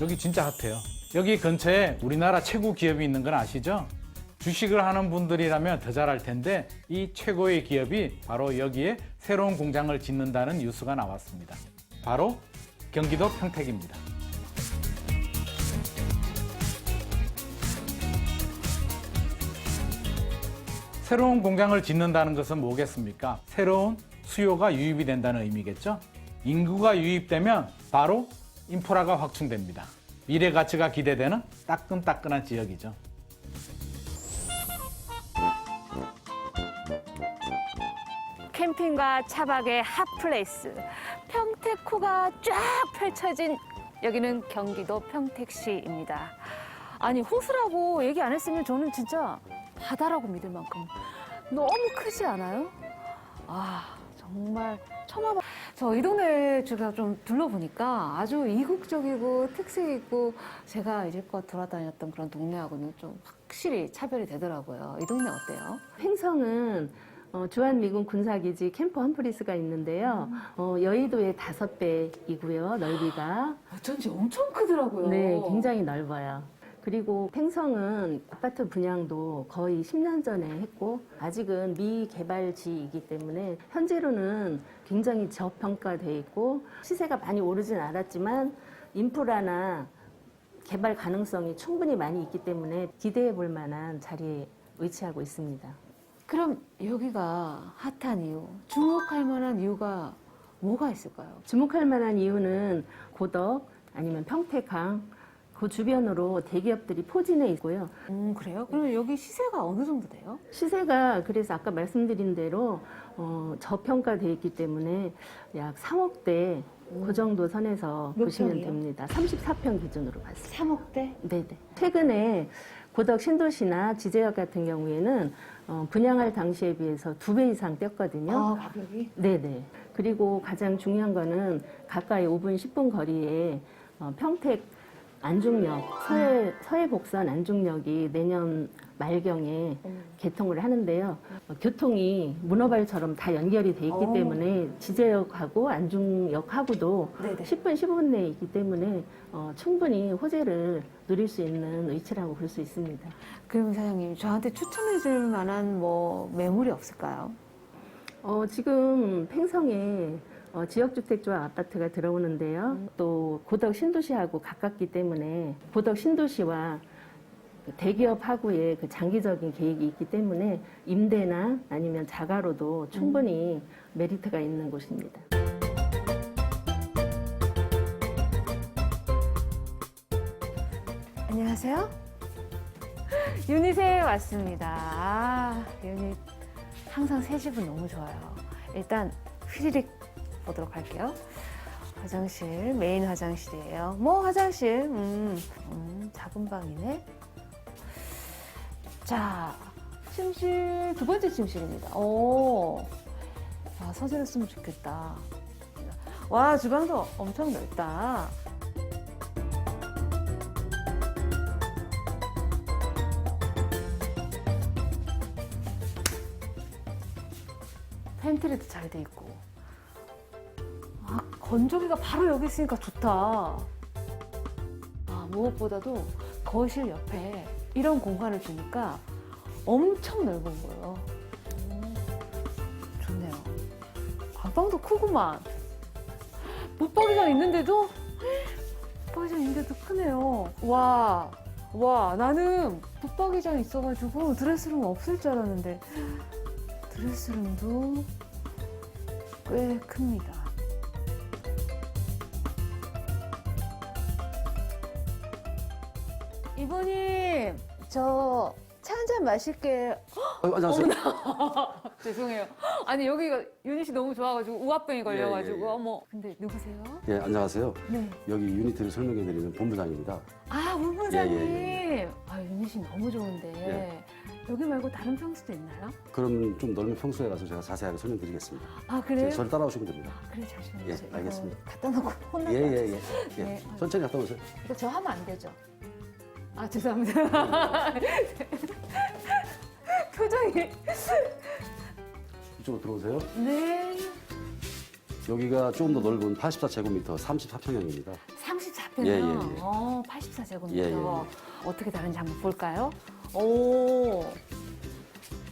여기 진짜 핫해요. 여기 근처에 우리나라 최고 기업이 있는 건 아시죠? 주식을 하는 분들이라면 더잘알 텐데 이 최고의 기업이 바로 여기에 새로운 공장을 짓는다는 뉴스가 나왔습니다. 바로 경기도 평택입니다. 새로운 공장을 짓는다는 것은 뭐겠습니까? 새로운 수요가 유입이 된다는 의미겠죠? 인구가 유입되면 바로 인프라가 확충됩니다. 미래 가치가 기대되는 따끈따끈한 지역이죠. 캠핑과 차박의 핫플레이스 평택호가 쫙 펼쳐진 여기는 경기도 평택시입니다. 아니 호수라고 얘기 안 했으면 저는 진짜 바다라고 믿을 만큼 너무 크지 않아요? 아 정말 처음 와봐. 저이 동네 제가 좀 둘러보니까 아주 이국적이고 특색 있고 제가 이제껏 돌아다녔던 그런 동네하고는 좀 확실히 차별이 되더라고요. 이 동네 어때요? 횡성은 어, 주한미군 군사기지 캠프 험프리스가 있는데요. 어, 여의도의 다섯 배이고요. 넓이가. 어쩐지 엄청 크더라고요. 네, 굉장히 넓어요. 그리고 팽성은 아파트 분양도 거의 10년 전에 했고 아직은 미개발지이기 때문에 현재로는 굉장히 저평가돼 있고 시세가 많이 오르진 않았지만 인프라나 개발 가능성이 충분히 많이 있기 때문에 기대해 볼 만한 자리에 위치하고 있습니다. 그럼 여기가 핫한 이유, 주목할 만한 이유가 뭐가 있을까요? 주목할 만한 이유는 고덕 아니면 평택항 그 주변으로 대기업들이 포진해 있고요. 음, 그래요? 그럼 여기 시세가 어느 정도 돼요? 시세가 그래서 아까 말씀드린 대로 어, 저평가돼 있기 때문에 약 3억대 그 정도 선에서 몇 보시면 평이요? 됩니다. 34평 기준으로 봤습니다. 3억대? 네네. 최근에 고덕 신도시나 지제역 같은 경우에는 어, 분양할 당시에 비해서 두 배 이상 뛰었거든요. 아, 가격이? 네네. 그리고 가장 중요한 거는 가까이 5분, 10분 거리에 어, 평택 안중역, 서해, 서해 복선 안중역이 내년 말경에 개통을 하는데요. 어, 교통이 문어발처럼 다 연결이 돼 있기 오. 때문에 지제역하고 안중역하고도 네네. 10분, 15분 내에 있기 때문에 어, 충분히 호재를 누릴 수 있는 위치라고 볼 수 있습니다. 그럼 사장님, 저한테 추천해 줄 만한 뭐 매물이 없을까요? 어, 지금 팽성에 어, 지역주택조합 아파트가 들어오는데요. 또 고덕 신도시하고 가깝기 때문에 고덕 신도시와 그 대기업하고의 그 장기적인 계획이 있기 때문에 임대나 아니면 자가로도 충분히 메리트가 있는 곳입니다. 안녕하세요. 유닛에 왔습니다. 아, 유닛 항상 새 집은 너무 좋아요. 일단 휘리릭 보도록 할게요. 화장실, 메인 화장실이에요. 뭐 화장실, 음, 음, 작은 방이네. 자, 침실 두 번째 침실입니다. 오, 아, 서재였으면 좋겠다. 와, 주방도 엄청 넓다. 팬트리도 잘 돼 있고. 아, 건조기가 바로 여기 있으니까 좋다. 아, 무엇보다도 거실 옆에 이런 공간을 주니까 엄청 넓은 거예요. 음, 좋네요. 안방도 크구만. 붙박이장 있는데도 붙박이장 있는데도 크네요. 와, 와, 나는 붙박이장 있어가지고 드레스룸 없을 줄 알았는데 드레스룸도 꽤 큽니다. 저 차 한 잔 마실게요. 어, 안녕하세요. 죄송해요. 아니 여기가 유닛이 너무 좋아가지고 우합병이 걸려가지고 예, 예. 어머. 근데 누구세요? 예, 안녕하세요. 네. 여기 유니트를 설명해드리는 본부장입니다. 아 본부장님. 예, 예, 아 유닛이 너무 좋은데 여기 말고 다른 평수도 있나요? 그럼 좀 넓은 평소에 가서 제가 자세하게 설명드리겠습니다. 아 그래요? 저를 따라오시면 됩니다. 아, 그래 잠시만요. 예, 알겠습니다. 갖다 놓고 혼날 예, 것 예, 같아서. 예. 예. 네. 천천히 갔다 오세요. 이거 저 하면 안 되죠? 아 죄송합니다. 표정이. 이쪽으로 들어오세요. 네. 여기가 조금 더 넓은 84제곱미터 34평형입니다. 34평. 되나? 예, 예, 예. 어, 84제곱미터. 예, 예, 예. 어떻게 다른지 한번 볼까요? 오,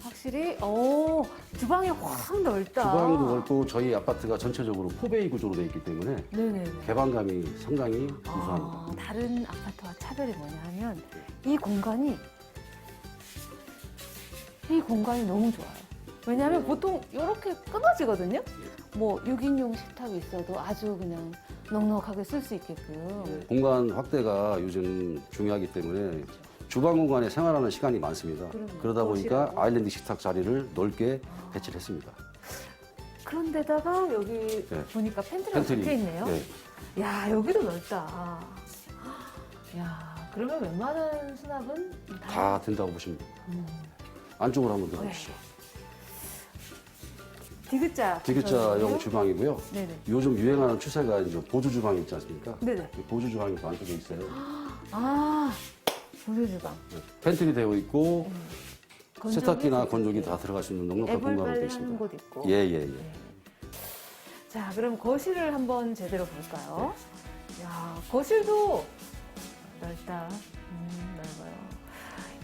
확실히, 오, 주방이 확 넓다. 주방도 넓고 저희 아파트가 전체적으로 포베이 구조로 되어 있기 때문에 네네네. 개방감이 상당히 아, 우수합니다. 다른 아파트와 차별이 뭐냐 하면 이 공간이 이 공간이 너무 좋아요. 왜냐하면 보통 이렇게 끊어지거든요. 뭐 6인용 식탁이 있어도 아주 그냥 넉넉하게 쓸 수 있게끔. 공간 확대가 요즘 중요하기 때문에 주방 공간에 생활하는 시간이 많습니다. 그럼요. 그러다 보니까 거실하고. 아일랜드 식탁 자리를 넓게 배치를 했습니다. 그런데다가 여기 네. 보니까 팬트리가 팬트리. 붙어 있네요. 네. 야 여기도 넓다. 야 그러면 웬만한 수납은 다. 다 된다고 보시면 됩니다. 음. 안쪽으로 한번 들어가시죠. 디귿자. 디귿자형 주방이고요. 네네. 요즘 유행하는 추세가 이제 보조 주방이 있지 않습니까? 네네. 이 보조 주방이 또 안쪽에 있어요. 아 보조 주방. 팬트리 되어 있고 건조기 세탁기나. 건조기 다 들어갈 수 있는 넉넉한 공간으로 되어 있습니다. 곳 있고. 예, 예, 예. 자, 그럼 거실을 한번 제대로 볼까요? 야, 거실도 넓다. 음, 넓어요.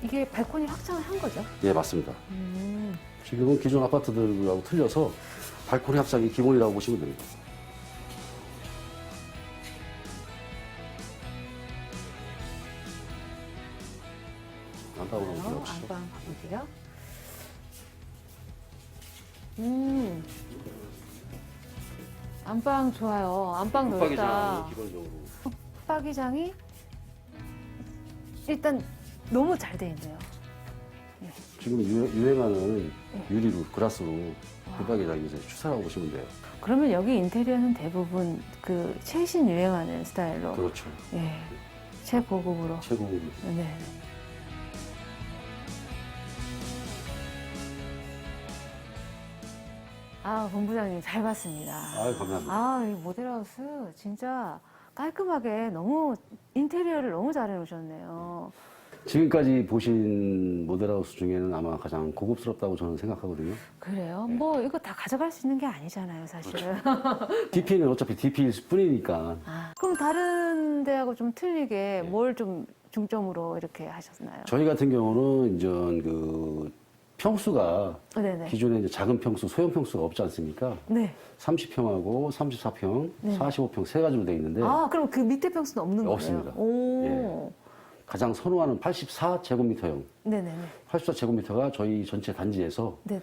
이게 발코니 확장을 한 거죠? 예, 맞습니다. 음, 지금은 기존 아파트들하고 틀려서 발코니 합장이 기본이라고 보시면 됩니다. 안방 가볼게요. 음, 안방 좋아요. 안방 넓다. 기본적으로 붙박이장이 일단 너무 잘 돼 있네요. 지금 유- 유행하는 네. 유리로 그라스로 붙박이장이 이제 추세라고 보시면 돼요. 그러면 여기 인테리어는 대부분 그 최신 유행하는 스타일로 그렇죠. 예 최고급으로 최고 네. 아 본부장님 잘 봤습니다. 아유, 감사합니다. 아 이 모델하우스 진짜 깔끔하게 너무 인테리어를 너무 잘 해놓으셨네요. 지금까지 보신 모델하우스 중에는 아마 가장 고급스럽다고 저는 생각하거든요. 그래요? 뭐 이거 다 가져갈 수 있는 게 아니잖아요, 사실은. DP는 어차피 DP일 뿐이니까 아, 그럼 다른 데하고 좀 틀리게 뭘 좀 중점으로 이렇게 하셨나요? 저희 같은 경우는 이제 그 평수가 어, 네네. 기존에 이제 작은 평수, 소형 평수가 없지 않습니까? 네. 30평하고 34평, 네. 45평 세 가지로 되어 있는데 아, 그럼 그 밑에 평수는 없는 거예요? 없습니다. 오. 가장 선호하는 84제곱미터형. 네네네. 84제곱미터가 저희 전체 단지에서 네네.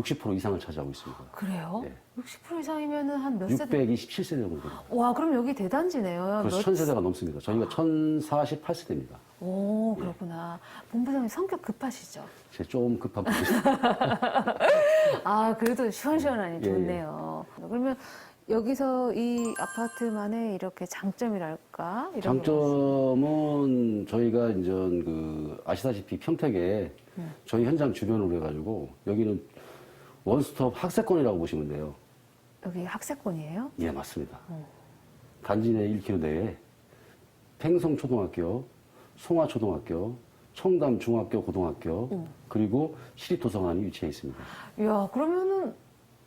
60% 이상을 차지하고 있습니다. 그래요? 네. 60% 이상이면은 한몇 세대? 627세대 정도 됩니다. 와, 그럼 여기 대단지네요. 그래서 몇- 1000세대가 넘습니다. 저희가 1048세대입니다. 오, 그렇구나. 본부장님 성격 급하시죠? 제좀 급한 편이습니다 아, 그래도 시원시원하니 예, 좋네요. 그러면 여기서 이 아파트만의 이렇게 장점이랄까? 이런 게 장점은 저희가 이제 그 아시다시피 평택에 음. 저희 현장 주변으로 해가지고 여기는 원스톱 학세권이라고 보시면 돼요. 여기 학세권이에요? 예, 맞습니다. 어. 단지 내 1km 내에 팽성초등학교, 송화초등학교, 청담중학교, 고등학교, 음. 그리고 시립도서관이 위치해 있습니다. 이야, 그러면은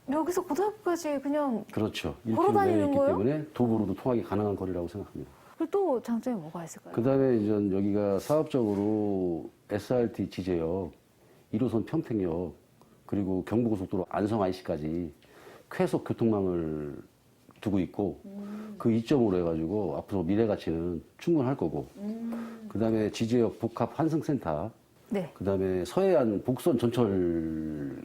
여기서 고등학교까지 그냥 그렇죠. 걸어 1km 내에 있기 거예요? 때문에 도보로도 통하기 가능한 거리라고 생각합니다. 그리고 또 장점이 뭐가 있을까요? 그 다음에 이제 여기가 사업적으로 SRT 지제역, 1호선 평택역, 그리고 경부고속도로 안성 IC까지 쾌속 교통망을 두고 있고 그 이점으로 해가지고 앞으로 미래 가치는 충분할 거고 그 다음에 지제역 복합 환승센터 네. 그 다음에 서해안 복선 전철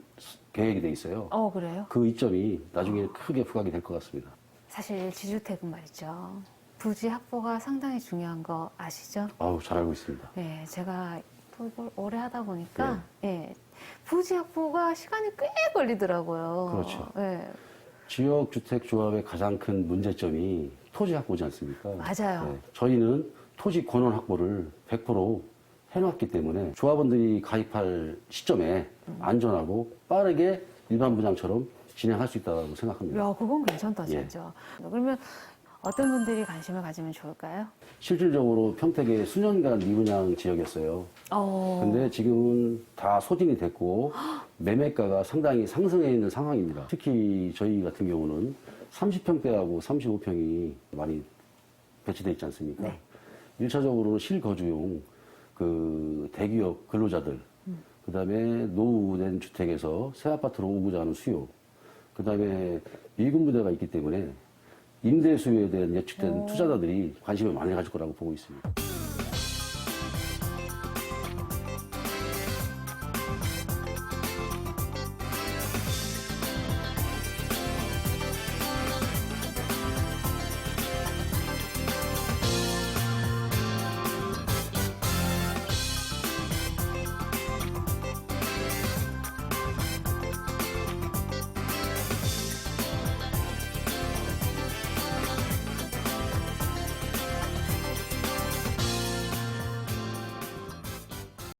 계획이 돼 있어요. 어, 그래요? 그 이점이 나중에 크게 부각이 될 것 같습니다. 사실 지주택은 말이죠. 부지 확보가 상당히 중요한 거 아시죠? 아우 잘 알고 있습니다. 네, 제가 이걸 오래 하다 보니까 예, 부지 확보가 시간이 꽤 걸리더라고요. 그렇죠. 예, 지역 주택 조합의 가장 큰 문제점이 토지 확보지 않습니까? 맞아요. 네, 저희는 토지 권원 확보를 100% 해놨기 때문에 조합원들이 가입할 시점에 음. 안전하고 빠르게 일반 분양처럼 진행할 수 있다고 생각합니다. 야, 그건 괜찮다 예. 진짜. 그러면 어떤 분들이 관심을 가지면 좋을까요? 실질적으로 평택의 수년간 미분양 지역이었어요. 어. 근데 지금은 다 소진이 됐고 매매가가 상당히 상승해 있는 상황입니다. 특히 저희 같은 경우는 30평대하고 35평이 많이 배치돼 있지 않습니까? 네. 1차적으로 실거주용 그 대기업 근로자들, 음. 그 다음에 노후된 주택에서 새 아파트로 오고자 하는 수요, 그 다음에 미군 부대가 있기 때문에 임대수요에 대한 예측된 어. 투자자들이 관심을 많이 가질 거라고 보고 있습니다.